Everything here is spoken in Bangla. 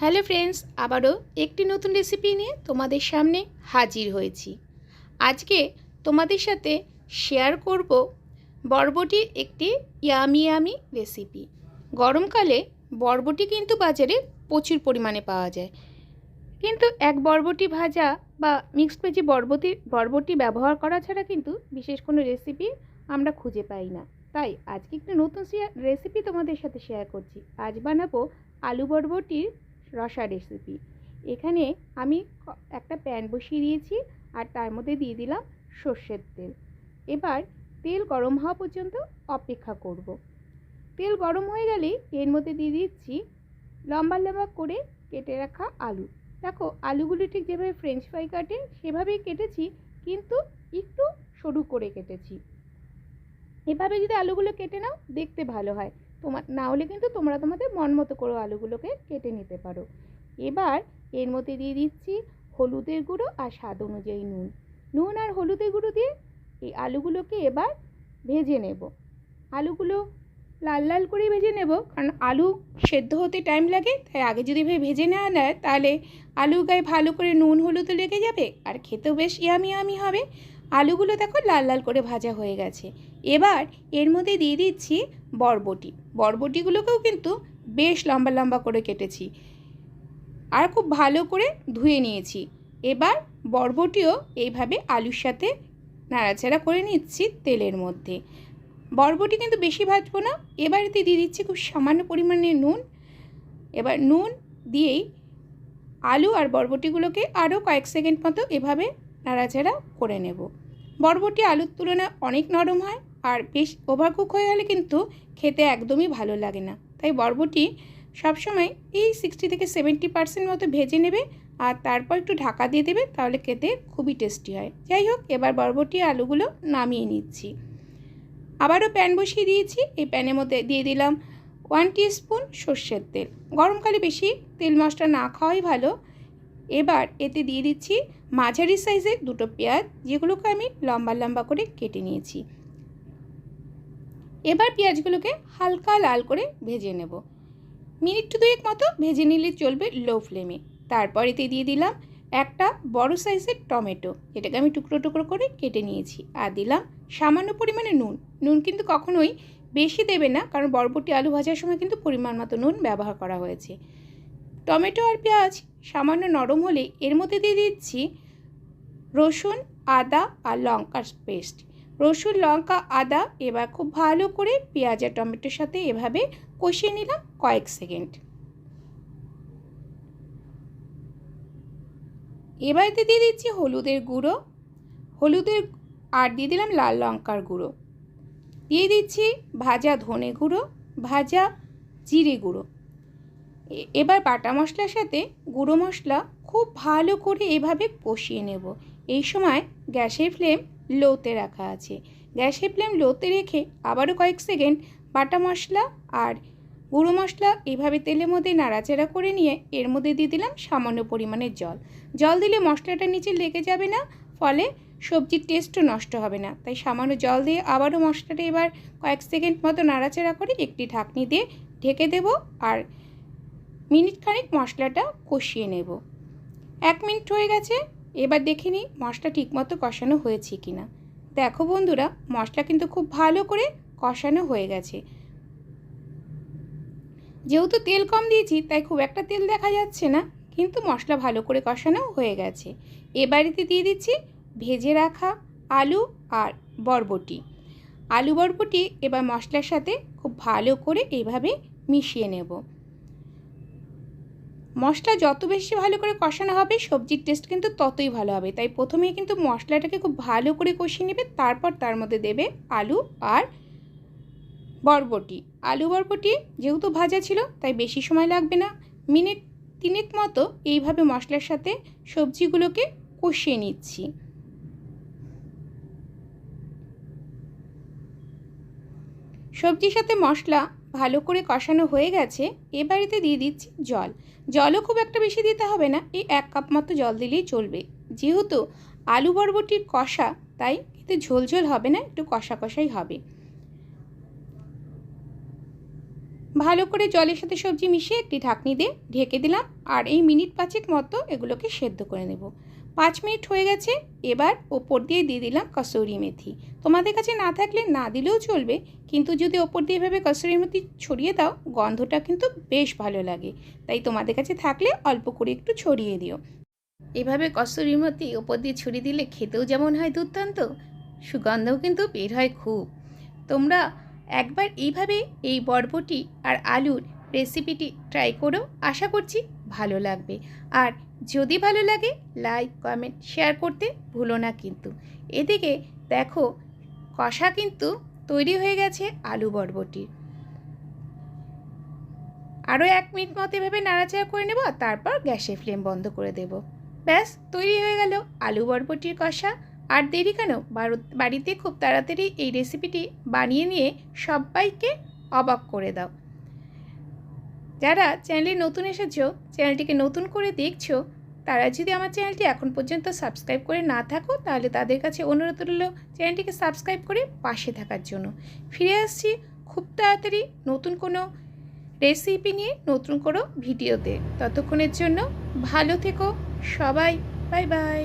হ্যালো ফ্রেন্ডস, আবারও একটি নতুন রেসিপি নিয়ে তোমাদের সামনে হাজির হয়েছি। আজকে তোমাদের সাথে শেয়ার করব বরবটির একটি ইয়ামি ইয়ামি রেসিপি। গরমকালে বরবটি কিন্তু বাজারে প্রচুর পরিমাণে পাওয়া যায়। কিন্তু এক বরবটি ভাজা বা মিক্সড ভেজি বরবটি বরবটি ব্যবহার করা ছাড়া কিন্তু বিশেষ কোনো রেসিপি আমরা খুঁজে পাই না। তাই আজকে একটু নতুন রেসিপি তোমাদের সাথে শেয়ার করছি। আজ বানাবো আলু বরবটির রসা রেসিপি এখানে আমি একটা প্যান বসিয়ে দিয়েছি আর তার মধ্যে দিয়ে দিলাম সর্ষের তেল। এবার তেল গরম হওয়া পর্যন্ত অপেক্ষা করব। তেল গরম হয়ে গেলেই এর মধ্যে দিয়ে দিচ্ছি লম্বা লম্বা করে কেটে রাখা আলু। দেখো, আলুগুলো ঠিক যেভাবে ফ্রেঞ্চ ফ্রাই কাটে, সেভাবেই কেটেছি, কিন্তু একটু সরু করে কেটেছি। এভাবে যদি আলুগুলো কেটে নাও, দেখতে ভালো হয়। তোমার না হলে কিন্তু তোমরা তোমাদের মন মতো করে আলুগুলোকে কেটে নিতে পারো। এবার এর মধ্যে দিয়ে দিচ্ছি হলুদের গুঁড়ো আর স্বাদ অনুযায়ী নুন। নুন আর হলুদের গুঁড়ো দিয়ে এই আলুগুলোকে এবার ভেজে নেব। আলুগুলো লাল লাল করে ভেজে নেব, কারণ আলু সেদ্ধ হতে টাইম লাগে, তাই আগে যদি ভেজে নেওয়া নেয়, তাহলে আলু গায়ে ভালো করে নুন হলুদ লেগে যাবে, আর খেতেও বেশ ইয়ামি ইয়ামি হবে। আলুগুলো দেখো লাল লাল করে ভাজা হয়ে গেছে। এবার এর মধ্যে দিয়ে দিচ্ছি বরবটি। বরবটিগুলোকেও কিন্তু বেশ লম্বা লম্বা করে কেটেছি। আর খুব ভালো করে ধুয়ে নিয়েছি। এবার বরবটিও এইভাবে আলুর সাথে নাড়াচাড়া করে নিচ্ছি তেলের মধ্যে। বরবটি কিন্তু বেশি ভাজবো না। এবার এতে দিয়ে দিচ্ছি খুব সামান্য পরিমাণে নুন। এবার নুন দিয়েই আলু আর বরবটিগুলোকে আরও কয়েক সেকেন্ড মতো এভাবে নাড়াচাড়া করে নেব। বরবটি আলুর তুলনায় অনেক নরম হয় আর বেশ ওভারকুক হয়ে গেলে কিন্তু খেতে একদমই ভালো লাগে না। তাই বরবটি সবসময় এই সিক্সটি থেকে সেভেন্টি পার্সেন্ট মতো ভেজে নেবে আর তারপর একটু ঢাকা দিয়ে দেবে তাহলে খেতে খুবই টেস্টি হয়। যাই হোক, এবার বরবটি আলুগুলো নামিয়ে নিচ্ছি। আবারও প্যান বসিয়ে দিয়েছি। এই প্যানের মধ্যে দিয়ে দিলাম ওয়ান স্পুন সর্ষের তেল। গরমকালে বেশি তেল মশলা না খাওয়াই ভালো। এবার এতে দিয়ে দিচ্ছি মাঝারি সাইজের দুটো পেঁয়াজ, যেগুলোকে আমি লম্বা লম্বা করে কেটে নিয়েছি। এবার পেঁয়াজগুলোকে হালকা লাল করে ভেজে নেব। মিনিট টু দুয়েক মতো ভেজে নিলে চলবে লো ফ্লেমে। তারপর এতে দিয়ে দিলাম একটা বড় সাইজের টমেটো, যেটাকে আমি টুকরো টুকরো করে কেটে নিয়েছি। আর দিলাম সামান্য পরিমাণে নুন। নুন কিন্তু কখনোই বেশি দেবে না, কারণ বরবটি আলু ভাজার সময় কিন্তু পরিমাণ মতো নুন ব্যবহার করা হয়েছে। টমেটো আর পেঁয়াজ সামান্য নরম হলে এর মধ্যে দিয়ে দিচ্ছি রসুন, আদা আর লঙ্কার পেস্ট। রসুন, লঙ্কা, আদা এবার খুব ভালো করে পেঁয়াজ আর টমেটোর সাথে এভাবে কষিয়ে নিলাম কয়েক সেকেন্ড। এবার দিয়ে দিচ্ছি হলুদের গুঁড়ো। হলুদের, আর দিয়ে দিলাম লাল লঙ্কার গুঁড়ো। দিয়ে দিচ্ছি ভাজা ধনে গুঁড়ো, ভাজা জিরে গুঁড়ো। এবার বাটা মশলার সাথে গুঁড়ো মশলা খুব ভালো করে এভাবে কষিয়ে নেব। এই সময় গ্যাসের ফ্লেম লোতে রাখা আছে। গ্যাসের ফ্লেম লোতে রেখে আবারও কয়েক সেকেন্ড বাটা মশলা আর গুঁড়ো মশলা এভাবে তেলের মধ্যে নাড়াচাড়া করে নিয়ে এর মধ্যে দিয়ে দিলাম সামান্য পরিমাণের জল। জল দিলে মশলাটা নিচে লেগে যাবে না, ফলে সবজির টেস্টও নষ্ট হবে না। তাই সামান্য জল দিয়ে আবারও মশলাটা এবার কয়েক সেকেন্ড মতো নাড়াচাড়া করে একটি ঢাকনি দিয়ে ঢেকে দেব আর মিনিট খানিক মশলাটা কষিয়ে নেব। এক মিনিট হয়ে গেছে, এবার দেখে নিই মশলা ঠিকমতো কষানো হয়েছে কি না দেখো বন্ধুরা, মশলা কিন্তু খুব ভালো করে কষানো হয়ে গেছে। যেহেতু তেল কম দিয়েছি, তাই খুব একটা তেল দেখা যাচ্ছে না, কিন্তু মশলা ভালো করে কষানো হয়ে গেছে। এবারেতে দিয়ে দিচ্ছি ভেজে রাখা আলু আর বরবটি। আলু বরবটি এবার মশলার সাথে খুব ভালো করে এইভাবে মিশিয়ে নেব। মশলা যত বেশি ভালো করে কষানো হবে, সবজির টেস্ট কিন্তু ততই ভালো হবে। তাই প্রথমেই কিন্তু মশলাটাকে খুব ভালো করে কষিয়ে নেবে, তারপর তার মধ্যে দেবে আলু আর বরবটি। আলু বরবটি যেহেতু ভাজা ছিল, তাই বেশি সময় লাগবে না। মিনিট তিনেক মতো এইভাবে মশলার সাথে সবজিগুলোকে কষিয়ে নিচ্ছি। সবজির সাথে মশলা ভালো করে কষানো হয়ে গেছে এবারেতে দিয়ে দিচ্ছি জল। জলও খুব একটা বেশি দিতে হবে না, এই এক কাপ মতো জল দিলেই চলবে। যেহেতু আলু বরবটির কষা, তাই এতে ঝোল ঝোল হবে না, একটু কষা কষাই হবে। ভালো করে জলের সাথে সবজি মিশিয়ে একটি ঢাকনি দিয়ে ঢেকে দিলাম, আর এই মিনিট পাঁচেক মতো এগুলোকে সেদ্ধ করে নেব। পাঁচ মিনিট হয়ে গেছে, এবার ওপর দিয়ে দিয়ে দিলাম কসুরি মেথি। তোমাদের কাছে না থাকলে না দিলেও চলবে, কিন্তু যদি ওপর দিয়ে এভাবে কসুরি মেথি ছড়িয়ে দাও, গন্ধটা কিন্তু বেশ ভালো লাগে। তাই তোমাদের কাছে থাকলে অল্প করে একটু ছড়িয়ে দিও। এভাবে কসুরি মেথি ওপর দিয়ে ছড়িয়ে দিলে খেতেও যেমন হয় দুর্দান্ত, সুগন্ধও কিন্তু বের হয় খুব। তোমরা একবার এইভাবে এই বরবটি আর আলুর রেসিপিটি ট্রাই করো, আশা করছি ভালো লাগবে। আর যদি ভালো লাগে লাইক কমেন্ট শেয়ার করতে ভুলো না কিন্তু। এদিকে দেখো, কষা কিন্তু তৈরি হয়ে গেছে আলু বরবটির। আরও এক মিনিট মতো এভাবে নাড়াচাড়া করে নেব, তারপর গ্যাসের ফ্লেম বন্ধ করে দেব। ব্যাস, তৈরি হয়ে গেল আলু বরবটির কষা। আর দেরি কেন? বাড়িতে খুব তাড়াতাড়ি এই রেসিপিটি বানিয়ে নিয়ে সবাইকে অবাক করে দাও। যারা চ্যানেলে নতুন এসেছ চ্যানেলটিকে নতুন করে দেখছ, তারা যদি আমার চ্যানেলটি এখন পর্যন্ত সাবস্ক্রাইব করে না থাকো, তাহলে তাদের কাছে অনুরোধ রইল চ্যানেলটিকে সাবস্ক্রাইব করে পাশে থাকার জন্য। ফিরে আসছি খুব তাড়াতাড়ি নতুন কোনো রেসিপি নিয়ে নতুন কোনো ভিডিওতে। ততক্ষণের জন্য ভালো থেকো সবাই বাই বাই